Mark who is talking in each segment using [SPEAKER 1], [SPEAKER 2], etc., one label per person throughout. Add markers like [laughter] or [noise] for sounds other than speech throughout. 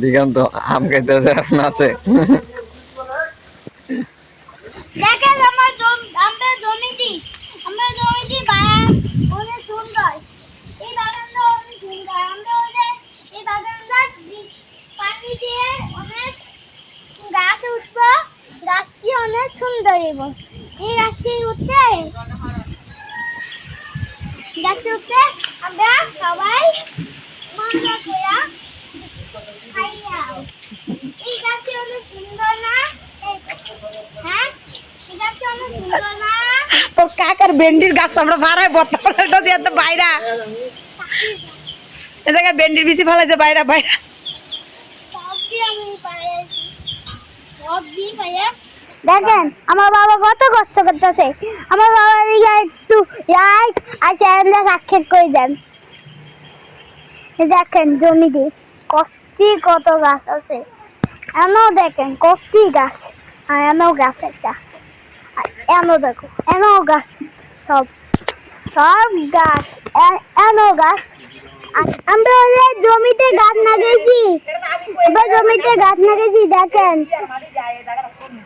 [SPEAKER 1] দিগন্ত আম খাইতেছে নাচে।
[SPEAKER 2] আমার জম- বাগান অনেক সুন্দর। এই পানি দিয়ে অনেক গাছ উঠবো। গাছটি অনেক সুন্দর এবং এই গাছটি উঠতে গাছটি উঠতে আমরা সবাই মজা করে
[SPEAKER 3] তোর কাকার ভেন্ডির গাছ আমরা ভাড়ায় বর্তমানে দিয়ে তো বাইরা এ জায়গায় ভেন্ডির বেশি ফেলাইছে বাইরা বাইরা
[SPEAKER 2] সব দিয়ে আমি পাইছি সব দিয়ে পাইয়া দেখেন আমার বাবা কত কষ্ট করতেছে। আমার বাবা একটু লাইক আর চ্যানেলটা করে দেন? দেখেন জমিতে কষ্টি কত গাছ আছে? এনো দেখেন কষ্টি গাছ আর এনো গাছ একটা এনো দেখো, এনো গাছ সব সব গাছ এনো গাছ। আমরা জমিতে গাছ লাগিয়েছি। এবার জমিতে গাছ লাগিয়েছি, দেখেন।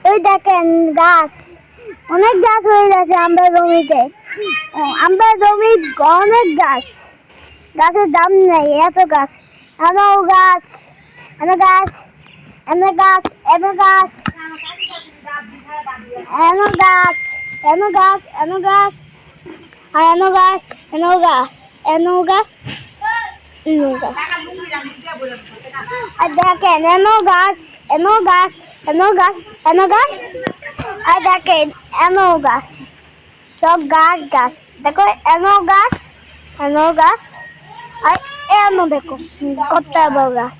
[SPEAKER 2] ওই দেখেন গাছ, অনেক গাছ হয়ে গেছে আমরা জমিতে। আমরা জমি অনেক গাছ। গাছের দাম নেই, এত গাছ, এন গাছ। এন গাছ এন গাছ এন গাছ এন গাছ এন গাছ এন গাছ আর এন গাছ এন গাছ এন গাছ এন গাছ আর দেখেন এনো গাছ এনো গাছ এনো গাছ এনো গাছ আর দেখেন এনো গাছ সব গাছ গাছ দেখো এনো গাছ এনো গাছ আর এনো দেখো কত বড় গাছ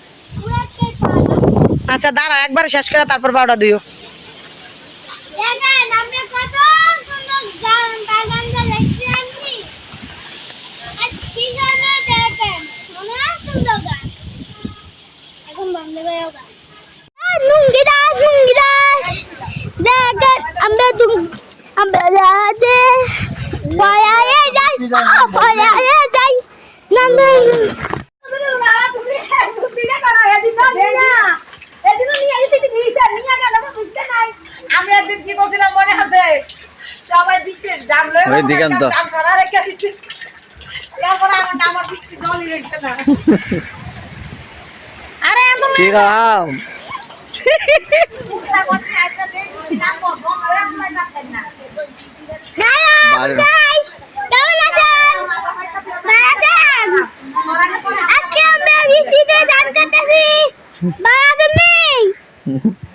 [SPEAKER 3] আচ্ছা দাঁড়া একবার শেষ করে তারপর পাউডার দিও
[SPEAKER 2] দেখেন আমি কত সুন্দর গান বাগানটা দেখতে আনছি আর পিছনে দেখেন অনেক সুন্দর গান এখন বন্ধ করে গান নুঙ্গি দাস নুঙ্গি দাস দেখেন আমরা তুম আমরা যাতে পয়ায়ে যাই পয়ায়ে যাই না না
[SPEAKER 3] আমি একদিন কি বলছিলাম মনে আছে সবাই দিচ্ছে জাম লয়ে
[SPEAKER 1] ওই দিগন্ত।
[SPEAKER 3] জাম ছাড়া রেখে দিচ্ছে এরপরে আমার আমার দিচ্ছে জলই রেখে না আরে এত
[SPEAKER 1] কি খাও
[SPEAKER 3] মুখটা করতে একটা দেখছি না কো বন্ধ হয়ে যাচ্ছে না
[SPEAKER 1] বাড়ি-
[SPEAKER 2] গাইস কেমন আছেন ভালো আছেন আজকে আমরা বৃষ্টিতে গান করতেছি। ভালো নেই [laughs]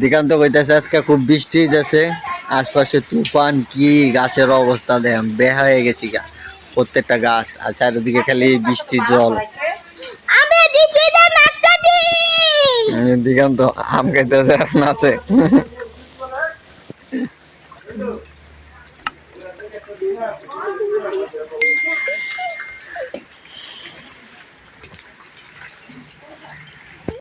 [SPEAKER 1] দিগন্ত কইতেছে আজকে খুব বৃষ্টি যাচ্ছে আশপাশে তুফান কি গাছের অবস্থা দেখ বেহা হয়ে গেছি গা প্রত্যেকটা গাছ আর চারিদিকে খালি বৃষ্টি জল। দিগন্ত আম খাইতেছে নাচে